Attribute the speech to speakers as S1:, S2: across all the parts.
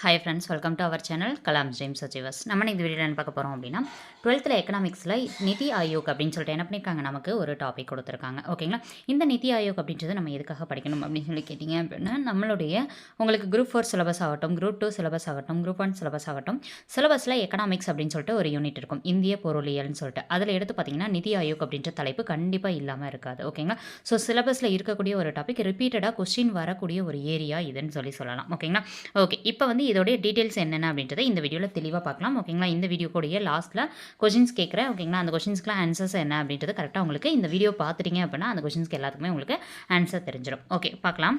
S1: Hi friends welcome to our channel Kalam James achievers நம்ம இந்த video என்ன பார்க்க போகிறோம் அப்படின்னா டுவெல்த்தில் எக்கனாமிக்ஸில் நிதி ஆயோக் அப்படின்னு சொல்லிட்டு என்ன பண்ணியிருக்காங்க நமக்கு ஒரு டாபிக் கொடுத்துருக்காங்க. ஓகேங்களா இந்த நிதி ஆயோக் அப்படின்றது நம்ம எதுக்காக படிக்கணும் அப்படின்னு சொல்லி கேட்டிங்க அப்படின்னா நம்மளுடைய உங்களுக்கு குரூப் ஃபோர் சிலபஸ் ஆகட்டும் குரூப் டூ சிலபஸ் ஆகட்டும் குரூப் ஒன் சிலபஸ் ஆகட்டும் சிலபஸில் எக்கனாமிக்ஸ் அப்படின்னு சொல்லிட்டு ஒரு யூனிட் இருக்கும். இந்திய பொருளியல்னு சொல்லிட்டு. அதில் எடுத்து பார்த்தீங்கன்னா நிதி ஆயோக் அப்படின்ற தலைப்பு கண்டிப்பாக இல்லாமல் இருக்காது. ஓகேங்களா ஸோ சிலபஸில் இருக்கக்கூடிய ஒரு டாபிக் ரிப்பீட்டடாக கொஸ்டின் வரக்கூடிய ஒரு ஏரியா இதுன்னு சொல்லி சொல்லலாம். ஓகேங்களா ஓகே இப்போ வந்து இதோடைய டீட்டெயில்ஸ் என்னென்ன அப்படின்றத இந்த வீடியோவில் தெளிவாக பார்க்கலாம். ஓகேங்களா இந்த வீடியோ கூடிய லாஸ்ட்டில் கொஷின்ஸ் கேட்குறேன் ஓகேங்களா அந்த கொஷின்ஸ்க்குலாம் ஆன்சர்ஸ் என்ன அப்படின்றது கரெக்டாக உங்களுக்கு இந்த வீடியோ பார்த்துட்டீங்க அப்படின்னா அந்த கொஷின்ஸ்க்கு எல்லாத்துக்குமே உங்களுக்கு ஆன்சர் தெரிஞ்சிடும் ஓகே பார்க்கலாம்.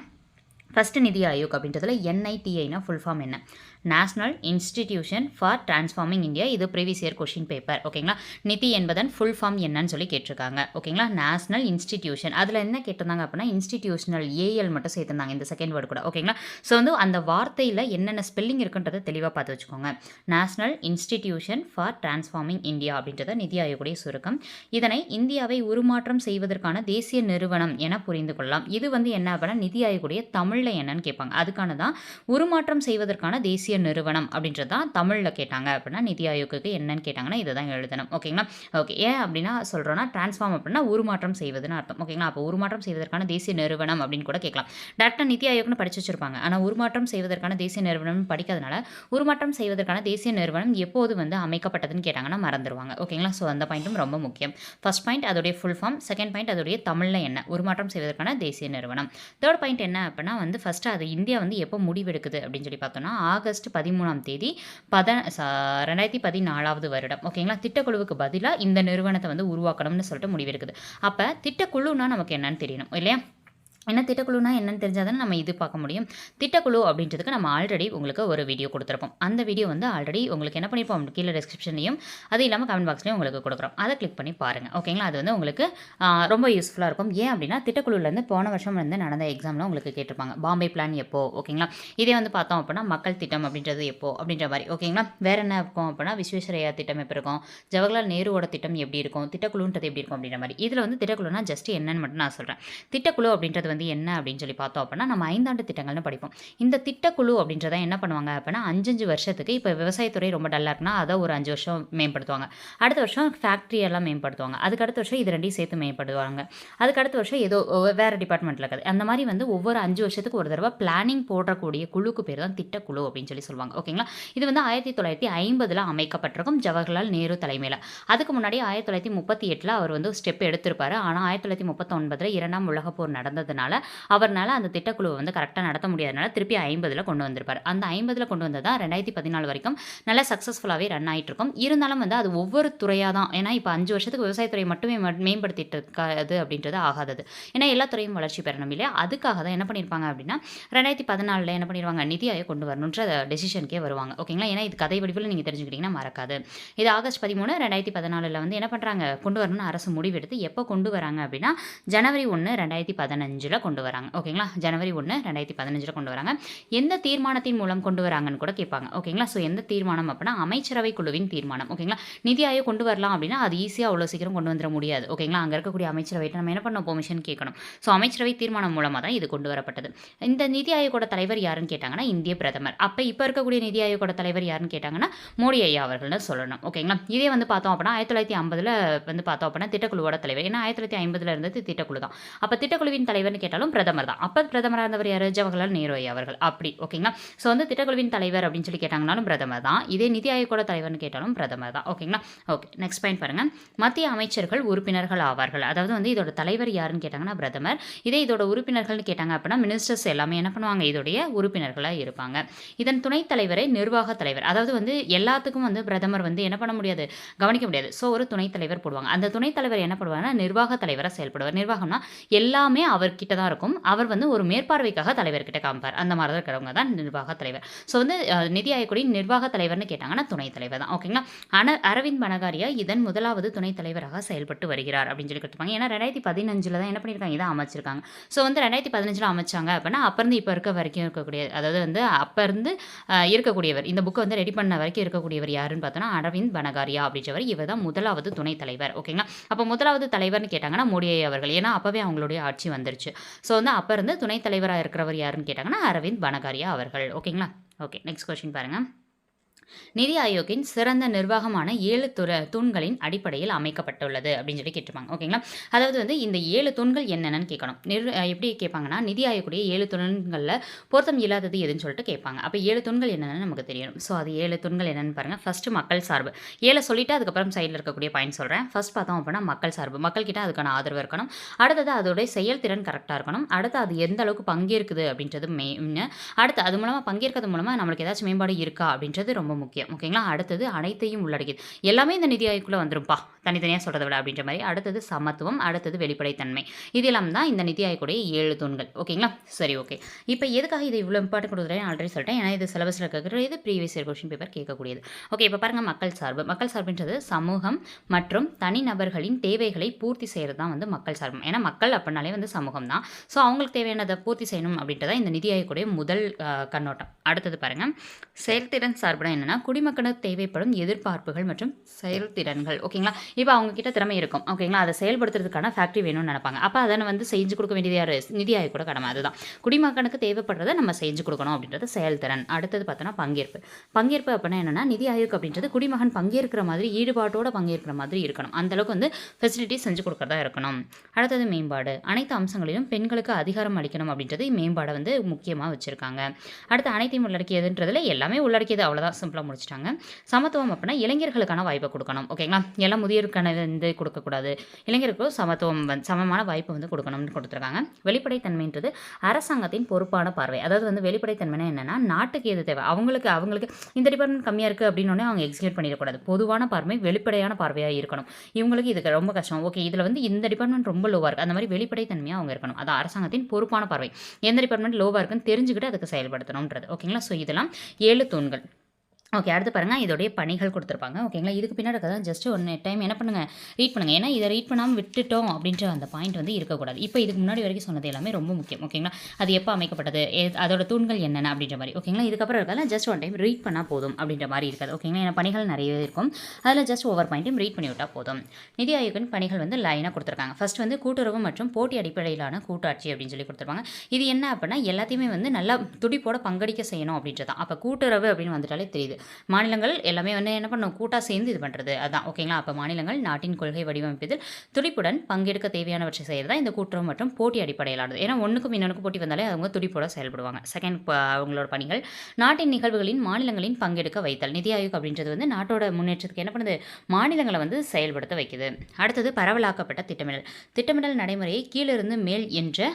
S1: ஃபஸ்ட்டு நிதி ஆயோக் அப்படின்றதுல என்ஐடிஐனா ஃபுல் ஃபார்ம் என்ன? National institution for transforming India இது ப்ரீவியஸ் இயர் கொஷின் பேப்பர் ஓகேங்களா நிதி என்பதன் ஃபுல் ஃபார்ம் என்னன்னு சொல்லி கேட்டிருக்காங்க. ஓகேங்களா நேஷ்னல் இன்ஸ்டிடியூஷன் அதில் என்ன கேட்டிருந்தாங்க அப்படின்னா இன்ஸ்டிடியூஷனல் ஏஎல் மட்டும் சேர்த்துருந்தாங்க இந்த செகண்ட் வேர்டு கூட. ஓகேங்களா ஸோ வந்து அந்த வார்த்தையில் என்னென்ன ஸ்பெல்லிங் இருக்குன்றதை தெளிவாக பார்த்து வச்சுக்கோங்க. National institution for transforming India அப்படின்றத நிதி ஆயோகுடைய சுருக்கம். இதனை இந்தியாவை உருமாற்றம் செய்வதற்கான தேசிய நிறுவனம் என புரிந்து கொள்ளலாம். இது வந்து என்ன அப்படின்னா நிதி ஆயோகுடைய தமிழில் என்னன்னு கேட்பாங்க. அதுக்கான தான் உருமாற்றம் செய்வதற்கான தேசிய தேசிய நிறுவனம் அப்படின்றது தான் தமிழில் கேட்டாங்க அப்படின்னா நிதி ஆயோக்கு என்னன்னு கேட்டாங்கன்னா இதை தான் எழுதணும். ஓகேங்களா? ஓகே. ஏன் அப்படின்னா சொல்கிறோன்னா டிரான்ஸ்ஃபார்ம் அப்படின்னா உருமாற்றம் செய்வதுன்னு அர்த்தம். ஓகேங்களா? அப்போ உருமாற்றம் செய்வதற்கான தேசிய நிறுவனம் அப்படின்னு கூட கேட்கலாம். டேரக்டாக நிதி ஆயோக்னு படிச்சு வச்சிருப்பாங்க. ஆனால் உருமாற்றம் செய்வதற்கான தேசிய நிறுவனம் படிக்காதனால உருமாற்றம் செய்வதற்கான தேசிய நிறுவனம் எப்போது வந்து அமைக்கப்பட்டதுன்னு கேட்டாங்கன்னா மறந்துடுவாங்க ஓகேங்களா? ஸோ அந்த பாயிண்ட்டும் ரொம்ப முக்கியம். ஃபர்ஸ்ட் பாயிண்ட் அதோடைய ஃபுல் ஃபார்ம் செகண்ட் பாயிண்ட் அதோடைய தமிழில் என்ன? உருமாற்றம் செய்வதற்கான தேசிய நிறுவனம். தேர்ட் பாயிண்ட் என்ன அப்படின்னா வந்து ஃபஸ்ட்டு அது இந்தியா வந்து எப்போ முடிவெடுக்குது அப்படின்னு சொல்லி பார்த்தோம்னா ஆகஸ்ட் ஆகஸ்ட் பதிமூணாம் தேதி பத ரெண்டாயிரத்தி பதினாலாவது வருடம். ஓகேங்களா? திட்டக்குழுவுக்கு பதிலாக இந்த நிறுவனத்தை வந்து உருவாக்கணும்னு சொல்லிட்டு முடிவெடுக்குது. அப்போ திட்டக்குழுன்னா நமக்கு என்னன்னு தெரியணும் இல்லையா? என்ன திட்டக்குழுனா என்னன்னு தெரிஞ்சால் தானே நம்ம இது பார்க்க முடியும். திட்டக்குழு அப்படின்றதுக்கு நம்ம ஆல்ரெடி உங்களுக்கு ஒரு வீடியோ கொடுத்துருப்போம். அந்த வீடியோ வந்து ஆல்ரெடி உங்களுக்கு என்ன பண்ணியிருப்போம்? கீழே டிஸ்கிரிப்ஷன்லையும் அது இல்லாமல் கமெண்ட் பாக்ஸ்லையும் உங்களுக்கு கொடுக்குறோம். அதை கிளிக் பண்ணி பாருங்கள் ஓகேங்களா அது வந்து உங்களுக்கு ரொம்ப யூஸ்ஃபுல்லாக இருக்கும். ஏன் அப்படின்னா திட்டக்குழுலேருந்து போன வருஷம் வந்து நடந்த எக்ஸாமில் உங்களுக்கு கேட்டிருப்பாங்க. பாம்பே பிளான் எப்போ? ஓகேங்களா இதே வந்து பார்த்தோம் அப்படின்னா மக்கள் திட்டம் அப்படின்றது எப்போ? அப்படின்ற மாதிரி. ஓகேங்களா வேறு என்ன இருக்கும் அப்படின்னா விஸ்வேஸ்வரையா திட்டம் எப்போ இருக்கும்? ஜவஹர்லால் நேருவோட திட்டம் எப்படி இருக்கும்? திட்டக்குழுன்றது எப்படி இருக்கும் அப்படின்ற மாதிரி. இதில் வந்து திட்டக்குழுனா ஜஸ்ட் என்னன்னு மட்டும் நான் சொல்கிறேன் திட்டக்குழு அப்படின்றது வந்து வந்து என்ன அப்படின்னு சொல்லி பார்த்தோம் அப்படின்னா நம்ம ஐந்தாண்டு திட்டங்கள்னு படிப்போம். இந்த திட்டக்குழு அப்படின்றத என்ன பண்ணுவாங்க அப்படின்னா அஞ்சஞ்சு வருஷத்துக்கு இப்போ விவசாயத்துறை ரொம்ப டல்லாக இருக்குன்னா அதை ஒரு அஞ்சு வருஷம் மேம்படுத்துவாங்க. அடுத்த வருஷம் ஃபேக்ட்ரி எல்லாம் மேம்படுத்துவாங்க. அதுக்கு அடுத்த வருஷம் இது ரெண்டையும் சேர்த்து மேம்படுத்துவாங்க. அதுக்கு அடுத்த வருஷம் ஏதோ வேறு டிபார்ட்மெண்ட்டில் இருக்குது. அந்த மாதிரி வந்து ஒவ்வொரு அஞ்சு வருஷத்துக்கு ஒரு தடவை பிளானிங் போடக்கூடிய குழுக்கு பேர் தான் திட்டக்குழு அப்படின்னு சொல்லி சொல்லுவாங்க. ஓகேங்களா? இது வந்து ஆயிரத்தி தொள்ளாயிரத்தி ஐம்பதில் அமைக்கப்பட்டிருக்கும் ஜவஹர்லால் நேரு தலைமையில். அதுக்கு முன்னாடி ஆயிரத்தி தொள்ளாயிரத்தி முப்பத்தி எட்டில் அவர் வந்து ஸ்டெப் எடுத்திருப்பார். ஆனால் ஆயிரத்தி தொள்ளாயிரத்தி முப்பத்தொன்பதில் இரண்டாம் உலகப்போர் நடந்ததுனால அவர்னால அந்த திட்டக்குழுவை வந்து கரெக்டாக நடத்த முடியாதனால திருப்பி ஐம்பதில் கொண்டு வந்திருப்பார். அந்த ஐம்பதில் கொண்டு வந்ததா ரெண்டாயிரத்தி பதினாலு வரைக்கும் நல்லா சக்ஸஸ்ஃபுல்லாகவே ரன் ஆகிட்டு இருக்கும் இருந்தாலும் வந்து அது ஒவ்வொரு துறையாக தான் ஏன்னா இப்போ அஞ்சு வருஷத்துக்கு விவசாயத்துறை மட்டுமே மேம்படுத்திட்டு இருக்காது அப்படின்றது ஆகாதது. ஏன்னா எல்லா துறையும் வளர்ச்சி பெறணும் இல்லையா? அதுக்காக தான் என்ன பண்ணியிருப்பாங்க அப்படின்னா ரெண்டாயிரத்தி பதினாலில் என்ன பண்ணிடுவாங்க நிதி ஆயோக் கொண்டு வரணுன்ற டெசிஷனுக்கே வருவாங்க. ஓகேங்களா? ஏன்னா இது கதை வடிவில் நீங்கள் தெரிஞ்சுக்கிட்டிங்கன்னா மறக்காது. இது ஆகஸ்ட் பதிமூணு ரெண்டாயிரத்தி பதினாலில் வந்து என்ன பண்ணுறாங்க கொண்டு வரணும்னு அரசு முடிவெடுத்து எப்போ கொண்டு வராங்க அப்படின்னா ஜனவரி ஒன்று ரெண்டாயிரத்தி பதினஞ்சில் கொண்டு வராங்க. ஓகேங்களா? ஜனவரி ஒன்று ரெண்டாயிரத்தி பதினஞ்சில் கொண்டு வராங்க. எந்த தீர்மானத்தின் மூலம் கொண்டு வராங்கன்னு கூட கேட்பாங்க. ஓகேங்களா? ஸோ எந்த தீர்மானம் அப்படின்னா அமைச்சரவை குழுவின் தீர்மானம். ஓகேங்களா? நிதி ஆயோக் கொண்டு வரலாம் அப்படின்னா அது ஈஸியாக அவ்வளோ சீக்கிரம் கொண்டு வந்துட முடியாது. ஓகேங்களா? அங்கே இருக்கக்கூடிய அமைச்சரவைட்டு நம்ம என்ன பண்ண பெர்மிஷன் கேட்கணும். ஸோ அமைச்சரவை தீர்மானம் மூலமாக தான் இது கொண்டு வரப்பட்டது. இந்த நிதி ஆயோகோட தலைவர் யாருன்னு கேட்டாங்கன்னா இந்திய பிரதமர். அப்போ இப்போ இருக்கக்கூடிய நிதி ஆயோகோட தலைவர் யாருன்னு கேட்டாங்கன்னா மோடி ஐயா அவர்கள்னு சொல்லணும். ஓகேங்களா? இதே வந்து பார்த்தோம் அப்படின்னா ஆயிரத்தி தொள்ளாயிரத்தி ஐம்பதில் வந்து பார்த்தோம் அப்படின்னா திட்டக்குழுவோட தலைவர். ஏன்னா ஆயிரத்தி தொள்ளாயிரத்தி ஐம்பதுல இருந்தது திட்டக்குழு தான். அப்போ திட்டக்குழுவின் கேட்டாலும் பிரதமர் பிரதமர் தான். அப்போ பிரதமராக இருந்தவர் யார்? ஜவஹர்லால் நேரு அவர்கள். அப்படி ஓகேங்களா? ஸோ வந்து திட்டக்குழுவின் தலைவர் அப்படின்னு சொல்லி கேட்டாங்கனாலும் பிரதமர் தான். இதே நிதி ஆயோகோட தலைவர்னு கேட்டாலும் பிரதமர் தான். ஓகேங்களா? ஓகே நெக்ஸ்ட் பாயிண்ட் பாருங்கள் மத்திய அமைச்சர்கள் உறுப்பினர்கள் ஆவார்கள். அதாவது வந்து இதோட தலைவர் யாருன்னு கேட்டாங்கன்னா பிரதமர். இதே இதோட உறுப்பினர்கள்னு கேட்டாங்க அப்படின்னா மினிஸ்டர்ஸ் எல்லாமே என்ன பண்ணுவாங்க? இதோடைய உறுப்பினர்களாக இருப்பாங்க. இதன் துணைத் தலைவரை நிர்வாக தலைவர். அதாவது வந்து எல்லாத்துக்கும் வந்து பிரதமர் வந்து என்ன பண்ண முடியாது? கவனிக்க முடியாது. ஸோ ஒரு துணைத் தலைவர் போடுவாங்க. அந்த துணைத் தலைவர் என்ன பண்ணுவாங்கன்னா நிர்வாக தலைவராக செயல்படுவார். நிர்வாகம்னா எல்லாமே அவர்கிட்ட தான் இருக்கும். அவர் வந்து ஒரு மேற்பார்வைக்காக தலைவர்கிட்ட காமிப்பார். அந்த மாதிரி தான் இருக்கிறவங்க தான் நிர்வாக தலைவர். ஸோ வந்து நிதி ஆயோக்குடைய நிர்வாக தலைவர்னு கேட்டாங்கன்னா துணைத் தலைவர் தான். ஓகேங்களா ஆனால் அரவிந்த் பனகாரியா இதன் முதலாவது துணைத் தலைவராக செயல்பட்டு வருகிறார் அப்படின்னு சொல்லி கொடுத்துப்பாங்க ஏன்னா ரெண்டாயிரத்தி பதினஞ்சில் தான் என்ன பண்ணியிருக்காங்க? இதை அமைச்சிருக்காங்க. ஸோ வந்து ரெண்டாயிரத்தி பதினஞ்சில் அமைச்சாங்க அப்படின்னா அப்போ இருந்து இப்போ இருக்க வரைக்கும் இருக்கக்கூடிய அதாவது வந்து அப்போருந்து இருக்கக்கூடியவர் இந்த புக்கை வந்து ரெடி பண்ண வரைக்கும் இருக்கக்கூடியவர் யாருன்னு பார்த்தோன்னா அரவிந்த் பனகாரியா அப்படின்றவர். இவர் தான் முதலாவது துணைத் தலைவர். ஓகேங்களா அப்போ முதலாவது தலைவர்னு கேட்டாங்கன்னா மோடி அவர்கள். ஏன்னா அப்போவே அவங்களுடைய ஆட்சி வந்துருச்சு. ஸோ வந்து அப்போ இருந்து துணைத் தலைவராக இருக்கிறவர் யாருன்னு கேட்டாங்கன்னா அரவிந்த் பனகாரியா அவர்கள். ஓகேங்களா ஓகே நெக்ஸ்ட் கொஸ்டின் பாருங்கள் நிதி ஆயோக்கின் சிறந்த நிர்வாகமான ஏழு துற தூண்களின் அடிப்படையில் அமைக்கப்பட்டுள்ளது அப்படின்னு சொல்லி கேட்டிருப்பாங்க. ஓகேங்களா அதாவது வந்து இந்த ஏழு தூண்கள் என்னென்னு கேட்கணும். நிர் எப்படி கேட்பாங்கன்னா நிதி ஆயோக்குடைய ஏழு தூண்களில் பொருத்தம் இல்லாதது எதுன்னு சொல்லிட்டு கேட்பாங்க. அப்போ ஏழு தூண்கள் என்னென்னு நமக்கு தெரியணும் ஸோ அது ஏழு தூண்கள் என்னென்னு பாருங்கள் ஃபஸ்ட்டு மக்கள் சார்பு. ஏழை சொல்லிவிட்டு அதுக்கப்புறம் சைடில் இருக்கக்கூடிய பாயிண்ட் சொல்கிறேன் ஃபஸ்ட் பார்த்தோம் அப்படின்னா மக்கள் சார்பு. மக்கள்கிட்ட அதுக்கான ஆதரவு இருக்கணும். அடுத்தது அதோடைய செயல்திறன் கரெக்டாக இருக்கணும். அடுத்து அது எந்த அளவுக்கு பங்கேற்குது அப்படின்றது மெயின் அடுத்து அது மூலமாக பங்கேற்கிறது மூலமாக நம்மளுக்கு ஏதாச்சும் மேம்பாடு இருக்கா அப்படின்றது ரொம்ப முக்கியம். ஓகேங்களா அடுத்தது அனைத்தையும் உள்ளடக்கியது. எல்லாமே இந்த நிதி ஆய்வுக்குள்ளே வந்துரும்ப்பா தனித்தனியாக சொல்கிறத விட அப்படின்ற மாதிரி. அடுத்தது சமத்துவம் அடுத்தது வெளிப்படைத்தன்மை. இதெல்லாம் தான் இந்த நிதி ஆய்வுடைய ஏழு தூண்கள். ஓகேங்களா சரி ஓகே இப்போ எதுக்காக இது இவ்வளோ இம்பார்ட்டன் கொடுக்குறேன் ஆல்ரெடி சொல்லிட்டேன். ஏன்னா இது சிலபஸில் கேட்குறது ப்ரீவியஸ் இயர் கொஷின் பேப்பர் கேட்கக்கூடியது. ஓகே இப்போ பாருங்கள் மக்கள் சார்பு. மக்கள் சார்புன்றது சமூகம் மற்றும் தனிநபர்களின் தேவைகளை பூர்த்தி செய்கிறது தான் வந்து மக்கள் சார்பு. ஏன்னா மக்கள் அப்படின்னாலே வந்து சமூகம் தான். ஸோ அவங்களுக்கு தேவையானதை பூர்த்தி செய்யணும் அப்படின்றத இந்த நிதி ஆய்வுடைய முதல் கண்ணோட்டம். அடுத்தது பாருங்கள் செயல்திறன் சார்புனா என்னென்னா குடிமக்களுக்கு தேவைப்படும் எதிர்பார்ப்புகள் மற்றும் செயல்திறன்கள். ஓகேங்களா? இப்போ அவங்கக்கிட்ட திறமை இருக்கும். ஓகேங்களா? அதை செயல்படுத்துறதுக்கான ஃபேக்ட்ரி வேணும்னு நினைப்பாங்க. அப்போ அதை வந்து செஞ்சு கொடுக்க வேண்டியது யார்? நிதி ஆயோக் கூட கடமை அதுதான். குடிமக்களுக்கு தேவைப்படுறதை நம்ம செஞ்சு கொடுக்கணும் அப்படின்றது செயல்திறன். அடுத்தது பார்த்தோன்னா பங்கேற்பு. பங்கேற்பு அப்படின்னா என்னென்னா நிதி ஆயோக் அப்படின்றது குடிமகன் பங்கேற்கிற மாதிரி ஈடுபாட்டோடு பங்கேற்கிற மாதிரி இருக்கணும். அந்தளவுக்கு வந்து ஃபெசிலிட்டிஸ் செஞ்சு கொடுக்குறதா இருக்கணும். அடுத்தது மேம்பாடு. அனைத்து அம்சங்களிலும் பெண்களுக்கு அதிகாரம் அளிக்கணும் அப்படின்றது மேம்பாடை வந்து முக்கியமாக வச்சுருக்காங்க. அடுத்து அனைத்தையும் உள்ளடக்கியதுன்றதுல எல்லாமே உள்ளடக்கியது அவ்வளோதான் சிம்பிளாக முடிச்சிட்டாங்க. சமத்துவம் அப்படின்னா இளைஞர்களுக்கான வாய்ப்பை கொடுக்கணும். ஓகேங்களா? எல்லாம் முதியோருக்கான வந்து கொடுக்கக்கூடாது. இளைஞர்களுக்கும் சமத்துவம் வந்து சமமான வாய்ப்பு வந்து கொடுக்கணும்னு கொடுத்துருக்காங்க. வெளிப்படைத்தன்மைன்றது அரசாங்கத்தின் பொறுப்பான பார்வை. அதாவது வந்து வெளிப்படைத்தன்மைனா என்னென்னா நாட்டுக்கு எது தேவை? அவங்களுக்கு அவங்களுக்கு இந்த டிபார்ட்மெண்ட் கம்மியாக இருக்குது அப்படின்னு அவங்க எக்ஸிக்யூட் பண்ணிடக்கூடாது. பொதுவான பார்வை வெளிப்படையான பார்வையாக இருக்கணும். இவங்களுக்கு இதுக்கு ரொம்ப கஷ்டம். ஓகே இதில் வந்து இந்த டிபார்ட்மெண்ட் ரொம்ப லோவாக இருக்குது அந்த மாதிரி வெளிப்படைத்தன்மையாக அவங்க இருக்கணும். அது அரசாங்கத்தின் பொறுப்பான பார்வை. எந்த டிபார்ட்மெண்ட் லோவாக இருக்குன்னு தெரிஞ்சுக்கிட்டு அதுக்கு செயல்படுத்தணுன்றது ஓகேங்களா? ஸோ இதெல்லாம் ஏழு தூண்கள். ஓகே அடுத்து பாருங்கள் இதோடைய பணிகள் கொடுத்துருப்பாங்க. ஓகேங்களா இதுக்கு பின்னாடி தான் ஜஸ்ட் ஒன்று டைம் என்ன பண்ணுங்கள் ரீட் பண்ணுங்கள் ஏன்னா இதை ரீட் பண்ணாமல் விட்டுட்டோம் அப்படின்ற அந்த பாயிண்ட் வந்து இருக்கக்கூடாது. இப்போ இதுக்கு முன்னாடி வரைக்கும் சொன்னது எல்லாமே ரொம்ப முக்கியம். ஓகேங்களா அது எப்போ அமைக்கப்பட்டது? அதோட தூண்கள் என்னென்ன அப்படின்ற மாதிரி. ஓகேங்களா இதுக்கப்புறம் இருக்காது ஜஸ்ட் ஒன் டைம் ரீட் பண்ணால் போதும் அப்படின்ற மாதிரி இருக்காது. ஓகேங்களா ஏன்னா பணிகள் நிறைய இருக்கும். அதில் ஜஸ்ட் ஒவ்வொரு பாயிண்ட்டையும் ரீட் பண்ணி விட்டால் போதும். நிதி ஆயோக்கின் பணிகள் வந்து லைனாக கொடுத்துருக்காங்க. ஃபஸ்ட் வந்து கூட்டுறவு மற்றும் போட்டி அடிப்படையிலான கூட்டாட்சி அப்படின்னு சொல்லி கொடுத்துருப்பாங்க. இது என்ன அப்படின்னா எல்லாத்தையுமே வந்து நல்லா துடிப்போட பங்கடிக்க செய்யணும் அப்படின்றது தான் அப்போ கூட்டுறவு அப்படின்னு வந்துட்டாலே தெரியுது. மாநிலங்கள் எல்லாமே வந்து என்ன பண்ணும்? கூட்டாக சேர்ந்து இது பண்ணுறது அதான் ஓகேங்களா? அப்போ மாநிலங்கள் நாட்டின் கொள்கை வடிவமைப்பதில் துடிப்புடன் பங்கெடுக்க தேவையானவற்றை செய்கிறது தான் இந்த கூட்டுறவு மற்றும் போட்டி அடிப்படையிலானது. ஏன்னா ஒன்றுக்கும் இன்னொன்றுக்கும் போட்டி வந்தாலே அவங்க துடிப்போட செயல்படுவாங்க. செகண்ட் அவங்களோட பணிகள். நாட்டின் நிகழ்வுகளின் மாநிலங்களின் பங்கெடுக்க வைத்தல். நிதி ஆயோக் அப்படின்றது வந்து நாட்டோட முன்னேற்றத்துக்கு என்ன பண்ணுது? மாநிலங்களை வந்து செயல்படுத்த வைக்குது. அடுத்தது பரவலாக்கப்பட்ட திட்டமிடல். திட்டமிடல் நடைமுறையை கீழிருந்து மேல் என்ற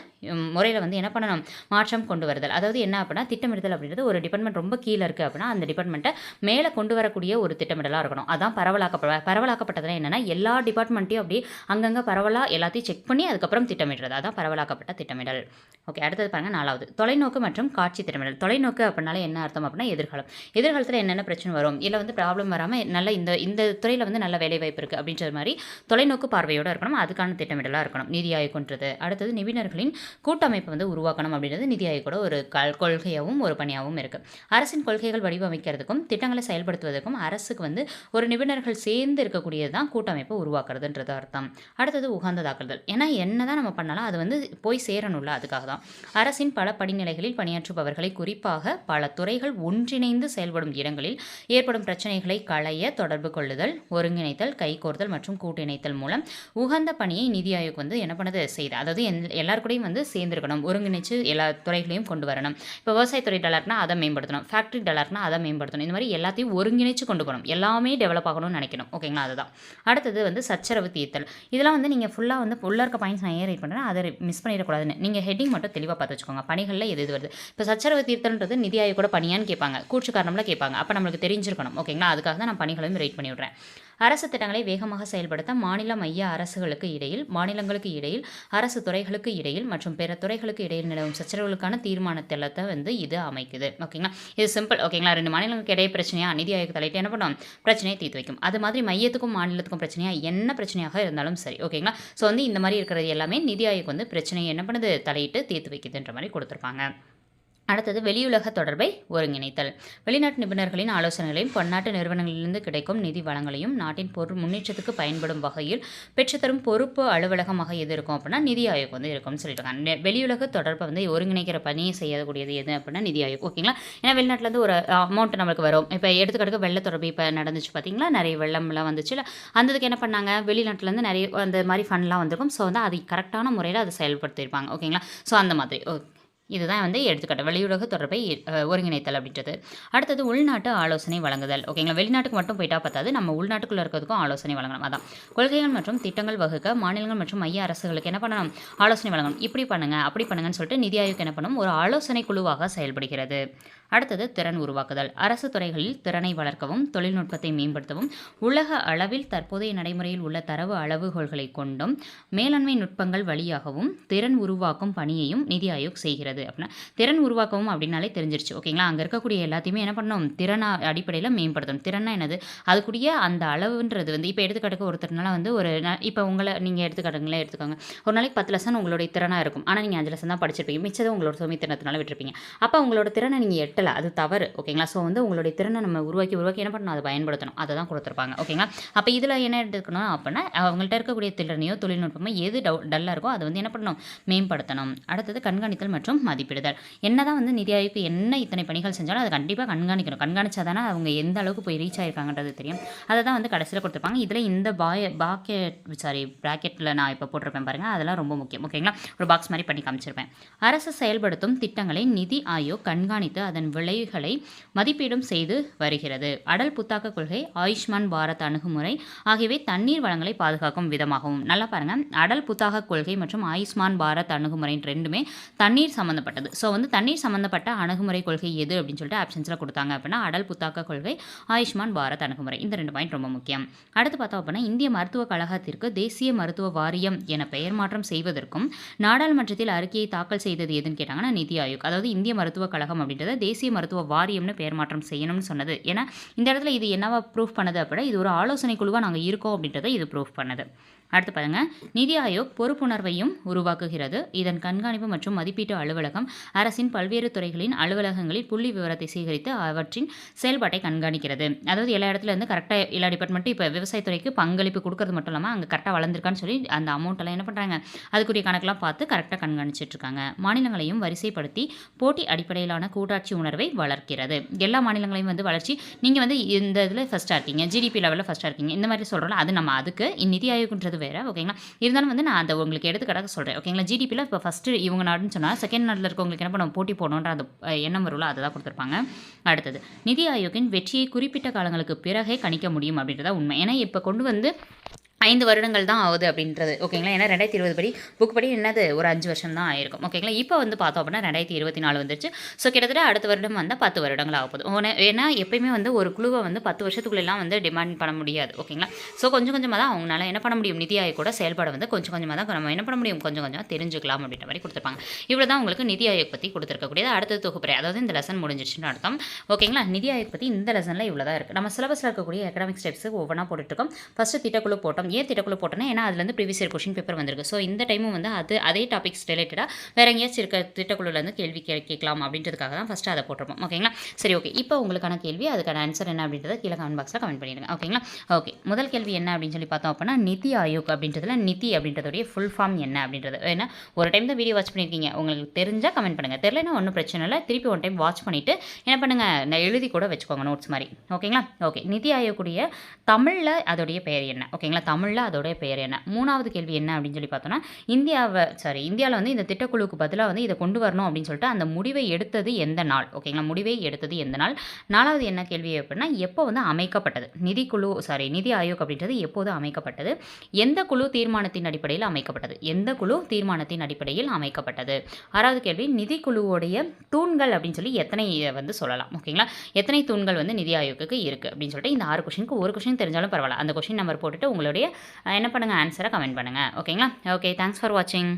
S1: முறையில் வந்து என்ன பண்ணணும்? மாற்றம் கொண்டு வருதல். அதாவது என்ன அப்படின்னா திட்டமிடுதல் அப்படின்றது ஒரு டிபார்ட்மெண்ட் ரொம்ப கீழே இருக்குது அப்படின்னா அந்த டிபார்ட்மெண்ட்டை மேலே கொண்டு வரக்கூடிய ஒரு திட்டமிடலாக இருக்கணும். அதான் பரவலாக்கப்பட பரவலாக்கப்பட்டதுனா என்னென்னா எல்லா டிபார்ட்மெண்ட்டையும் அப்படி அங்கங்கே பரவலாக எல்லாத்தையும் செக் பண்ணி அதுக்கப்புறம் திட்டமிடுறது. அதான் பரவலாக்கப்பட்ட திட்டமிடல். ஓகே அடுத்தது பாருங்கள் நாலாவது. தொலைநோக்கு மற்றும் காட்சி திட்டமிடல். தொலைநோக்கு அப்படின்னால என்ன அர்த்தம் அப்படின்னா எதிர்காலம். எதிர்காலத்தில் என்னென்ன பிரச்சனை வரும்? இல்லை வந்து ப்ராப்ளம் வராமல் நல்ல இந்த இந்த துறையில் வந்து நல்ல வேலைவாய்ப்பு இருக்குது அப்படின்ற மாதிரி தொலைநோக்கு பார்வையோடு இருக்கணும். அதுக்கான திட்டமிடலாக இருக்கணும். நிதி ஆயோக்குன்றது. அடுத்தது நிபுணர்களின் கூட்டமைப்பு வந்து உருவாக்கணும் அப்படின்றது நிதி ஆயோக்கோட ஒரு கல் கொள்கையாகவும் ஒரு பணியாகவும் இருக்குது அரசின் கொள்கைகள் வடிவமைக்கிறதுக்கும் திட்டங்களை செயல்படுத்துவதற்கும் அரசுக்கு வந்து ஒரு நிபுணர்கள் சேர்ந்து இருக்கக்கூடியது தான் கூட்டமைப்பை உருவாக்குறதுன்றது அர்த்தம். அடுத்தது உகந்ததாக்குதல். ஏன்னா என்ன தான் நம்ம பண்ணாலும் அது வந்து போய் சேரணும்ல அதுக்காக தான். அரசின் பல படிநிலைகளில் பணியாற்றுபவர்களை குறிப்பாக பல துறைகள் ஒன்றிணைந்து செயல்படும் இடங்களில் ஏற்படும் பிரச்சனைகளை களைய தொடர்பு கொள்ளுதல் ஒருங்கிணைத்தல் கைகோர்தல் மற்றும் கூட்டிணைத்தல் மூலம் உகந்த பணியை நிதி ஆயோக் வந்து என்ன பண்ணது? செய்யுது அதாவது எல்லாருக்கூடையும் வந்து சேர்ந்துருக்கணும். ஒருங்கிணைச்சு எல்லா துறைகளையும் கொண்டு வரணும். இப்போ விவசாயத்துறை டலர்னா அதை மேம்படுத்தணும். ஃபேக்ட்ரி டலர்னா அதை மேம்படுத்தணும். இந்த மாதிரி எல்லாத்தையும் ஒருங்கிணைச்சு கொண்டு போகணும். எல்லாமே டெவலப் ஆகணும்னு நினைக்கணும். ஓகேங்களா அதுதான். அடுத்தது வந்து சச்சரவு தீர்த்தல். இதெல்லாம் வந்து நீங்கள் ஃபுல்லாக வந்து உள்ளே இருக்க பாயிண்ட்ஸ் நான் ஏன் ரீட் பண்ணுறேன் அதை மிஸ் பண்ணிடக்கூடாதுன்னு. நீங்கள் ஹெட்டிங் மட்டும் தெளிவாக பார்த்து வச்சுக்கோங்க. பணிகளில் எது இது வருது? இப்போ சச்சரவு தீர்த்தல்ன்றது நிதி ஆயோட பணியான்னு கேட்பாங்க. கூச்சு காரணம்லாம் கேட்பாங்க. அப்போ நம்மளுக்கு தெரிஞ்சிருக்கணும். ஓகேங்களா அதுக்காக தான் நான் பணிகளையும் ரேட் பண்ணி விட்றேன் அரசு திட்டங்களை வேகமாக செயல்படுத்த மாநில மைய அரசுகளுக்கு இடையில் மாநிலங்களுக்கு இடையில் அரசு துறைகளுக்கு இடையில் மற்றும் பிற துறைகளுக்கு இடையில் நிலவும் சச்சரவுகளுக்கான தீர்மானத்தளத்தை வந்து இது அமைக்குது. ஓகேங்களா இது சிம்பிள் ஓகேங்களா ரெண்டு மாநிலங்களுக்கு இடையே பிரச்சனையா? நிதி ஆயோக் தலையிட்டு என்ன பண்ணும்? பிரச்சனையை தீர்த்து வைக்கும். அது மாதிரி மையத்துக்கும் மாநிலத்துக்கும் பிரச்சனையாக என்ன பிரச்சனையாக இருந்தாலும் சரி. ஓகேங்களா ஸோ வந்து இந்த மாதிரி இருக்கிறது எல்லாமே நிதி ஆயோக் வந்து பிரச்சனையை என்ன பண்ணுது? தலையிட்டு தீர்த்து வைக்குதுன்ற மாதிரி கொடுத்துருப்பாங்க. அடுத்தது வெளியுலக தொடர்பை ஒருங்கிணைத்தல். வெளிநாட்டு நிபுணர்களின் ஆலோசனைகளையும் பன்னாட்டு நிறுவனங்களிலிருந்து கிடைக்கும் நிதி வளங்களையும் நாட்டின் பொருள் முன்னேற்றத்துக்கு பயன்படும் வகையில் பெற்றுத்தரும் பொறுப்பு அலுவலகமாக எது இருக்கும் அப்படின்னா நிதி ஆயோக் வந்து இருக்கும்னு சொல்லியிருக்காங்க. வெளியுலக தொடர்பை வந்து ஒருங்கிணைக்கிற பணியை செய்யக்கூடியது எது அப்படின்னா நிதி ஆயோக். ஓகேங்களா? ஏன்னா வெளிநாட்டிலேருந்து ஒரு அமௌண்ட் நம்மளுக்கு வரும். இப்போ எடுத்துக்கடுக்க வெள்ள தொடர்பு இப்போ நடந்துச்சு பார்த்தீங்களா நிறைய வெள்ளம்லாம் வந்துச்சு இல்லை? அந்ததுக்கு என்ன பண்ணாங்க? வெளிநாட்டிலேருந்து நிறைய அந்த மாதிரி ஃபண்ட்லாம் வந்திருக்கும். ஸோ வந்து அதை கரெக்டான முறையில் அதை செயல்படுத்தியிருப்பாங்க. ஓகேங்களா? ஸோ அந்த மாதிரி. இதுதான் வந்து எடுத்துக்காட்டு. வெளியுலக தொடர்பை ஒருங்கிணைத்தல் அப்படின்றது. அடுத்தது உள்நாட்டு ஆலோசனை வழங்குதல். ஓகேங்களா வெளிநாட்டுக்கு மட்டும் போயிட்டா பார்த்தாது நம்ம உள்நாட்டுக்குள்ளே இருக்கிறதுக்கும் ஆலோசனை வழங்கணும். அதான். கொள்கைகள் மற்றும் திட்டங்கள் வகுக்க மாநிலங்கள் மற்றும் மைய அரசுகளுக்கு என்ன பண்ணணும்? ஆலோசனை வழங்கணும். இப்படி பண்ணுங்க அப்படி பண்ணுங்கன்னு சொல்லிட்டு நிதி ஆயோக் என்ன பண்ணும்? ஒரு ஆலோசனை குழுவாக செயல்படுகிறது. அடுத்தது திறன் உருவாக்குதல். அரசு துறைகளில் திறனை வளர்க்கவும் தொழில்நுட்பத்தை மேம்படுத்தவும் உலக அளவில் தற்போதைய நடைமுறையில் உள்ள தரவு அளவுகோல்களை கொண்டும் மேலாண்மை நுட்பங்கள் வழியாகவும் திறன் உருவாக்கும் பணியையும் நிதி ஆயோக் செய்கிறது. அப்படின்னா திறன் உருவாக்கவும் அப்படின்னாலே தெரிஞ்சிருச்சு. ஓகேங்களா? அங்கே இருக்கக்கூடிய எல்லாத்தையுமே என்ன பண்ணணும்? திறனா அடிப்படையில் மேம்படுத்தணும். திறனா என்னது? அதுக்குரிய அந்த அளவுன்றது வந்து இப்போ எடுத்துக்காட்டுக்கு ஒருத்தர்னால வந்து ஒரு இப்போ உங்களை நீங்கள் எடுத்துக்காட்டுங்களே எடுத்துக்கோங்க. ஒரு நாளைக்கு பத்து லட்சம் உங்களுடைய திறனாக இருக்கும். ஆனால் நீங்கள் அஞ்சு லட்சம் தான் படிச்சிருப்பீங்க. மிச்சதை உங்களோட சுமை திறனத்தினால விட்டுருப்பீங்க. அப்போ உங்களோட திறனை நீங்கள் எட்டலை அது தவறு. ஓகேங்களா ஸோ வந்து உங்களுடைய திறனை நம்ம உருவாக்கி உருவாக்கி என்ன பண்ணணும்? அதை பயன்படுத்தணும். அதை தான் கொடுத்துருப்பாங்க. ஓகேங்களா அப்போ இதில் என்ன எடுத்துக்கணும் அப்படின்னா அவங்கள்ட்ட இருக்கக்கூடிய திறனையோ தொழில்நுட்பமோ எது டவு டல்லாக இருக்கோ அதை வந்து என்ன பண்ணணும்? மேம்படுத்தணும். அடுத்தது கண்காணித்தல் மற்றும் மதிப்பிடுதல். என்ன தான் வந்து நிதி ஆயோக்கு என்ன இத்தனை பணிகள் செஞ்சாலும் அதை கண்டிப்பாக கண்காணிக்கணும். கண்காணிச்சா தானே அவங்க எந்த அளவுக்கு போய் ரீச் ஆயிருக்காங்கன்றது தெரியும். அதை தான் வந்து கடைசியில் கொடுத்துருப்பாங்க. இதில் இந்த பாய பாக்கெட் சாரி ப்ராக்கெட்டில் நான் இப்போ போட்டிருப்பேன் பாருங்கள் அதெல்லாம் ரொம்ப முக்கியம். ஓகேங்களா ஒரு பாக்ஸ் மாதிரி பண்ணி காமிச்சிருப்பேன். அரசு செயல்படுத்தும் திட்டங்களை நிதி ஆயோக் கண்காணித்து அதன் விளைவுகளை மதிப்பீடும் செய்து வருகிறது. அடல் புத்தாக்க கொள்கை ஆயுஷ்மான் பாரத் அணுகுமுறை ஆகியவை தண்ணீர் வளங்களை பாதுகாக்கும் விதமாகவும். நல்லா பாருங்கள் அடல் புத்தாக்க கொள்கை மற்றும் ஆயுஷ்மான் பாரத் அணுகுமுறை ரெண்டுமே தண்ணீர் சம்மந்தப்பட்டது ஸோ வந்து தண்ணீர் சம்மந்தப்பட்ட அணுகுமுறை கொள்கை எது அப்படின்னு சொல்லிட்டு ஆப்ஷன்ஸில் கொடுத்தாங்க அப்படின்னா அடல் புத்தாக்க கொள்கை ஆயுஷ்மான் பாரத் அணுகுமுறை. இந்த ரெண்டு பாயிண்ட் ரொம்ப முக்கியம். அடுத்து பார்த்தோம் அப்படின்னா இந்திய மருத்துவ கழகத்திற்கு தேசிய மருத்துவ வாரியம் என பெயர் மாற்றம் செய்வதற்கும் நாடாளுமன்றத்தில் அறிக்கையை தாக்கல் செய்தது எதுன்னு கேட்டாங்கன்னா நிதி ஆயோக். அதாவது இந்திய மருத்துவ கழகம் அப்படின்றத தேசிய மருத்துவ வாரியம்னு பெயர் மாற்றம் செய்யணும்னு சொன்னது. ஏன்னா இந்த இடத்துல இது என்னவா ப்ரூஃப் பண்ணுது அப்படின்னா இது ஒரு ஆலோசனை குழுவாக நாங்கள் இருக்கோம் அப்படின்றத இது ப்ரூஃப் பண்ணுது. அடுத்து பாருங்க. நிதி ஆயோக் பொறுப்புணர்வையும் உருவாக்குகிறது. இதன் கண்காணிப்பு மற்றும் மதிப்பீட்டு அலுவலகம் அரசின் பல்வேறு துறைகளின் அலுவலகங்களில் புள்ளி விவரத்தை சேகரித்து அவற்றின் செயல்பாட்டை கண்காணிக்கிறது. அதாவது எல்லா இடத்துல இருந்து கரெக்டாக எல்லா டிபார்ட்மெண்ட்டும் இப்போ விவசாயத்துறைக்கு பங்களிப்பு கொடுக்கறது மட்டும் இல்லாமல் அங்கே கரெக்டாக வளர்ந்துருக்கான்னு சொல்லி அந்த அமௌண்ட்டெல்லாம் என்ன பண்ணுறாங்க அதுக்குரிய கணக்கெல்லாம் பார்த்து கரெக்டாக கண்காணிச்சிட்டு இருக்காங்க. மாநிலங்களையும் வரிசைப்படுத்தி போட்டி அடிப்படையிலான கூட்டாட்சி உணர்வை வளர்க்கிறது. எல்லா மாநிலங்களையும் வந்து வளர்ச்சி நீங்கள் வந்து இந்த இதில் ஃபஸ்ட்டாக இருக்கீங்க. ஜிடிபி லெவலில் ஃபஸ்ட்டாக இருக்கீங்க. இந்த மாதிரி சொல்கிறோம் அது நம்ம அதுக்கு நிதி ஆயோக்ன்றது வேறு ஓகேங்களா? இருந்தாலும் வந்து நான் அதை உங்களுக்கு எடுத்துக்காட்டாக சொல்கிறேன் ஓகேங்களா? ஜிடிபியில் இப்போ ஃபஸ்ட்டு இவங்க நாடுன்னு சொன்னால் செகண்ட் நாட்டில் இருக்கவங்களுக்கு என்ன பண்ணுவோம் போட்டி போடணுன்ற அந்த எண்ணம் வரும்ல அதை தான் கொடுத்துருப்பாங்க. அடுத்தது நிதி ஆயோக்கின் வெற்றியை குறிப்பிட்ட காலங்களுக்கு பிறகே கணிக்க முடியும் அப்படின்றத உண்மை. ஏன்னா இப்போ கொண்டு வந்து ஐந்து வருடங்கள் தான் ஆகுது அப்படின்றது ஓகேங்களா ஏன்னா ரெண்டாயிரத்தி இருபது படி புக் படி என்னது? ஒரு அஞ்சு வருஷம் தான் ஆயிருக்கும் ஓகேங்களா இப்போ வந்து பார்த்தோம் அப்படின்னா ரெண்டாயிரத்தி இருபத்தி நாலு வந்துருச்சு. ஸோ கிட்டத்தட்ட அடுத்த வருடம் வந்தால் பத்து வருடங்கள் ஆக போகுது. ஏன்னா எப்பயுமே வந்து ஒரு குழுவை வந்து பத்து வருஷத்துக்குள்ளெல்லாம் வந்து டிமாண்ட் பண்ண முடியாது ஓகேங்களா ஸோ கொஞ்சம் கொஞ்சமாக தான் அவங்களால என்ன பண்ண முடியும்? நிதி ஆயோக் கூட செயல்பாடு வந்து கொஞ்சம் கொஞ்சமாக தான் நம்ம என்ன பண்ண முடியும்? கொஞ்சம் கொஞ்சம் தெரிஞ்சுக்கலாம் அப்படின்ற மாதிரி கொடுத்துருப்பாங்க. இவ்வளோ தான் உங்களுக்கு நிதி ஆயோக் பற்றி கொடுத்துருக்கக்கூடியது. அடுத்த தொகுப்புரை அதாவது இந்த லெசன் முடிஞ்சிருச்சுன்னு அர்த்தம் ஓகேங்களா நிதி ஆயோக் பற்றி இந்த லெசனில் இவ்வளோ தான் இருக்குது நம்ம சிலபஸில் இருக்கக்கூடிய எக்கனாமிக் ஸ்டெப்ஸ் ஒவ்வொன்றா போட்டுருக்கோம் ஃபஸ்ட்டு திட்டக்குழு போட்டோம். ஏன் திட்டக்குள்ளே போட்டோன்னா ஏன்னா அதுலேருந்து ப்ரீவியஸ் இயர் கொஷின் பேப்பர் வந்திருக்கு. ஸோ இந்த டைமும் வந்து அது அதே டாபிக்ஸ் ரிலேட்டடாக வேறு எங்கேயாச்சும் இருக்க திட்டக்குழுலேருந்து கேள்வி கே கேட்கலாம் அப்படின்றதுக்காக தான் ஃபஸ்ட்டு அதை போட்டிருப்போம். ஓகேங்களா சரி ஓகே இப்போ உங்களுக்கான கேள்வி அதுக்கான ஆன்சர் என்ன அப்படின்றத கீழே கமெண்ட் பாக்ஸில் கமெண்ட் பண்ணிடுங்க. ஓகேங்களா ஓகே முதல் கேள்வி என்ன அப்படின்னு சொல்லி பார்த்தோம் அப்படின்னா நிதி ஆயோக் அப்படின்றதுல நிதி அப்படின்றதுடைய ஃபுல் ஃபார்ம் என்ன அப்படின்றது. ஏன்னா ஒரு டைம் தான் வீடியோ வாட்ச் பண்ணியிருக்கீங்க உங்களுக்கு தெரிஞ்சால் கமெண்ட் பண்ணுங்கள் தெரியலனா ஒன்றும் பிரச்சனை இல்லை. திருப்பி ஒன் டைம் வாட்ச் பண்ணிவிட்டு என்ன பண்ணுங்கள் நான் எழுதி கூட வச்சுக்கோங்க நோட்ஸ் மாதிரி. ஓகேங்களா ஓகே நிதி ஆயோக்குடைய தமிழில் அதோடைய பெயர் என்ன? ஓகேங்களா தமிழ் தமிழில் அதோடைய பெயர் என்ன? மூணாவது கேள்வி என்ன அப்படின்னு சொல்லி பார்த்தோன்னா இந்தியாவை சாரி இந்தியாவில் வந்து இந்த திட்டக்குழுவுக்கு பதிலாக வந்து இதை கொண்டு வரணும் அப்படின்னு சொல்லிட்டு அந்த முடிவை எடுத்தது எந்த நாள்? ஓகேங்களா முடிவை எடுத்தது எந்த நாள்? நாலாவது என்ன கேள்வி அப்படின்னா எப்போ வந்து அமைக்கப்பட்டது? நிதிக்குழு சாரி நிதி ஆயோக் அப்படின்றது எப்போது அமைக்கப்பட்டது? எந்த குழு தீர்மானத்தின் அடிப்படையில் அமைக்கப்பட்டது? எந்த குழு தீர்மானத்தின் அடிப்படையில் அமைக்கப்பட்டது? ஆறாவது கேள்வி நிதிக்குழுவோடைய தூண்கள் அப்படின்னு சொல்லி எத்தனை வந்து சொல்லலாம்? ஓகேங்களா எத்தனை தூண்கள் வந்து நிதி ஆயோக்கு இருக்குது அப்படின்னு சொல்லிட்டு இந்த ஆறு கொஷினுக்கு ஒரு கொஷின் தெரிஞ்சாலும் பரவாயில்ல. அந்த கொஷின் நம்பர் போட்டுட்டு உங்களுடைய என்ன பண்ணுங்கள் ஆன்சரை கமெண்ட் பண்ணுங்கள் ஓகேங்களா ஓகே தேங்க்ஸ் ஃபார் வாட்சிங்